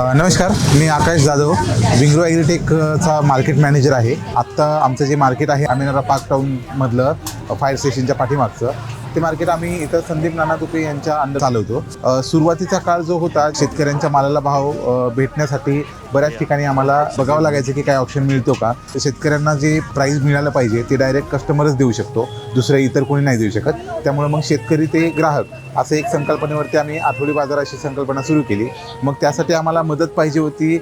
नमस्कार मी आकाश जाधव. विंग्रो ॲग्रीटेकचा मार्केट मॅनेजर आहे. आत्ता आमचं जे मार्केट आहे आमिनारा पार्क टाऊनमधलं फायर स्टेशनच्या पाठीमागचं. ते मार्केट आम्ही इथं संदीप नाना तुपे यांच्या अंडर चालवतो. सुरुवातीचा काळ जो होता शेतकऱ्यांच्या मालाला भाव भेटण्यासाठी बऱ्याच ठिकाणी आम्हाला बघावं लागायचं की काय ऑप्शन मिळतो का. तर शेतकऱ्यांना जे प्राईस मिळालं पाहिजे ते डायरेक्ट कस्टमरच देऊ शकतो. दुसरे इतर कोणी नाही देऊ शकत. त्यामुळे मग शेतकरी ते ग्राहक. असं एक संकल्पनेवरती आम्ही आठवडी बाजार अशी संकल्पना सुरू केली. मग त्यासाठी आम्हाला मदत पाहिजे होती.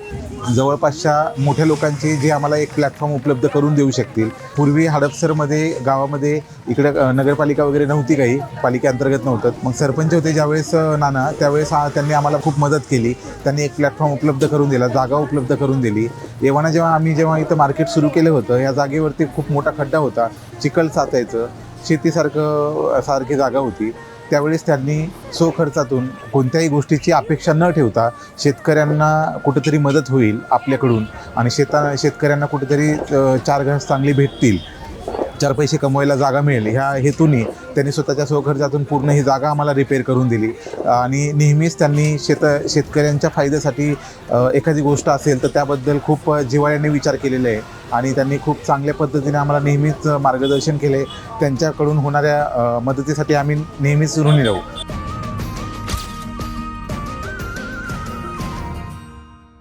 जवळपासच्या मोठ्या लोकांची जे आम्हाला एक प्लॅटफॉर्म उपलब्ध करून देऊ शकतील. पूर्वी हडपसरमध्ये गावामध्ये इकडे नगरपालिका वगैरे नव्हती काही पालिकेअंतर्गत नव्हतं. मग सरपंच होते ज्यावेळेस नाना त्यावेळेस हा त्यांनी आम्हाला खूप मदत केली. त्यांनी एक प्लॅटफॉर्म उपलब्ध करून दिला जागा उपलब्ध करून दिली. एव्हाना जेव्हा आम्ही जेव्हा इथं मार्केट सुरू केलं होतं या जागेवरती खूप मोठा खड्डा होता. चिखल साचायचं शेतीसारखं सारखी जागा होती. त्यावेळेस त्यांनी सो खर्चातून कोणत्याही गोष्टीची अपेक्षा न ठेवता शेतकऱ्यांना कुठेतरी मदत होईल आपल्याकडून. आणि शेता शेतकऱ्यांना कुठेतरी चार घास चांगली भेटतील. चार पैसे कमवायला जागा मिळेल. ह्या हेतूने त्यांनी स्वतःच्या स्वखर्चातून पूर्ण ही जागा आम्हाला रिपेअर करून दिली. आणि नेहमीच त्यांनी शेत शेतकऱ्यांच्या फायद्यासाठी एखादी गोष्ट असेल तर त्याबद्दल खूप जिवाळ्याने विचार केलेला आहे. आणि त्यांनी खूप चांगल्या पद्धतीने आम्हाला नेहमीच मार्गदर्शन केले. त्यांच्याकडून होणाऱ्या मदतीसाठी आम्ही नेहमीच ऋणी राहू.